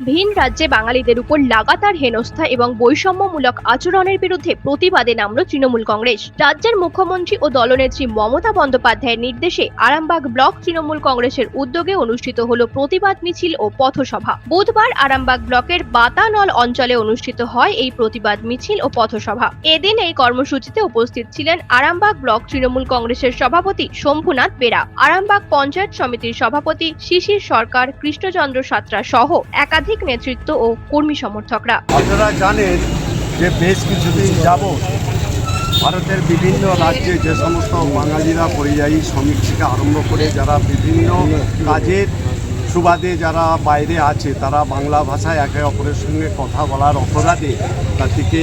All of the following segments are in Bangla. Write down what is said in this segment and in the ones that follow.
ভিন রাজ্যে বাঙালিদের উপর লাগাতার হেনস্থা এবং বৈষম্যমূলক আচরণের বিরুদ্ধে প্রতিবাদে নামল তৃণমূল কংগ্রেস। রাজ্যের মুখ্যমন্ত্রী ও দলনেত্রী মমতা বন্দ্যোপাধ্যায়ের নির্দেশে আরামবাগ ব্লক তৃণমূল কংগ্রেসের উদ্যোগে অনুষ্ঠিত হল প্রতিবাদ মিছিল ও পথসভা। বুধবার আরামবাগ ব্লকের বাতানল অঞ্চলে অনুষ্ঠিত হয় এই প্রতিবাদ মিছিল ও পথসভা। এদিন এই কর্মসূচিতে উপস্থিত ছিলেন আরামবাগ ব্লক তৃণমূল কংগ্রেসের সভাপতি শম্ভুনাথ বেরা, আরামবাগ পঞ্চায়েত সমিতির সভাপতি শিশির সরকার, কৃষ্ণচন্দ্র সাত্রা সহ একাধিক নেতৃত্ব ও কর্মী সমর্থকরা। আপনারা জানেন যে বেশ কিছুদিন যাব ভারতের বিভিন্ন রাজ্যে যে সমস্ত বাঙালিরা পরিযায়ী শ্রমিক থেকে আরম্ভ করে যারা বিভিন্ন কাজের সুবাদে যারা বাইরে আছে, তারা বাংলা ভাষায় একে অপরের সঙ্গে কথা বলার অপরাধে তাদেরকে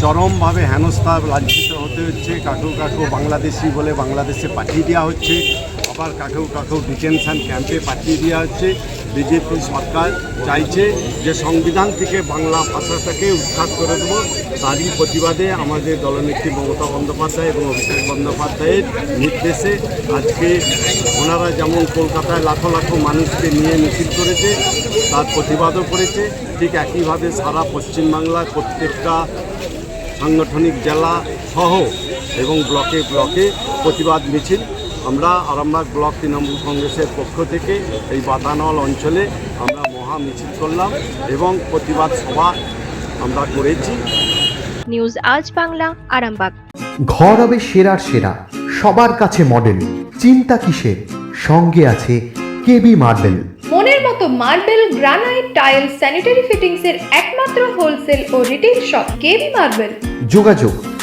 চরমভাবে হেনস্থা লাঞ্ছিত হচ্ছে কাকু কাকু বাংলাদেশি বলে বাংলাদেশে পাঠিয়ে দেওয়া হচ্ছে। আবার কাকেও কাকেও ডিটেনশন ক্যাম্পে পাঠিয়ে দেওয়া হচ্ছে। বিজেপি সরকার চাইছে যে সংবিধান থেকে বাংলা ভাষাটাকে উৎখাত করে দেবো। তারই প্রতিবাদে আমাদের দলনেত্রী মমতা বন্দ্যোপাধ্যায় এবং অভিষেক বন্দ্যোপাধ্যায়ের নির্দেশে আজকে ওনারা যেমন কলকাতায় লাখো লাখো মানুষকে নিয়ে মিছিল করেছে, তার প্রতিবাদও করেছে। ঠিক একইভাবে সারা পশ্চিমবাংলা প্রত্যেকটা সাংগঠনিক জেলা সহ এবং ব্লকে ব্লকে প্রতিবাদ মিছিল। আমরা আরামবাগ ব্লক তৃণমূল কংগ্রেসের পক্ষ থেকে এই বাতানল অঞ্চলে আমরা মহা মিছিল করলাম এবং প্রতিবাদ সভা আমরা করেছি। নিউজ আজ বাংলা আরামবাগ। ঘর হবে সেরার সেরা সবার কাছে মডেল চিন্তা কিসের? সঙ্গে আছে কেবি মার্বেল মনের মতো marble granite tile sanitary fittings এর একমাত্র হোলসেল ও রিটেল শপ কেবি মার্বেল যোগাযোগ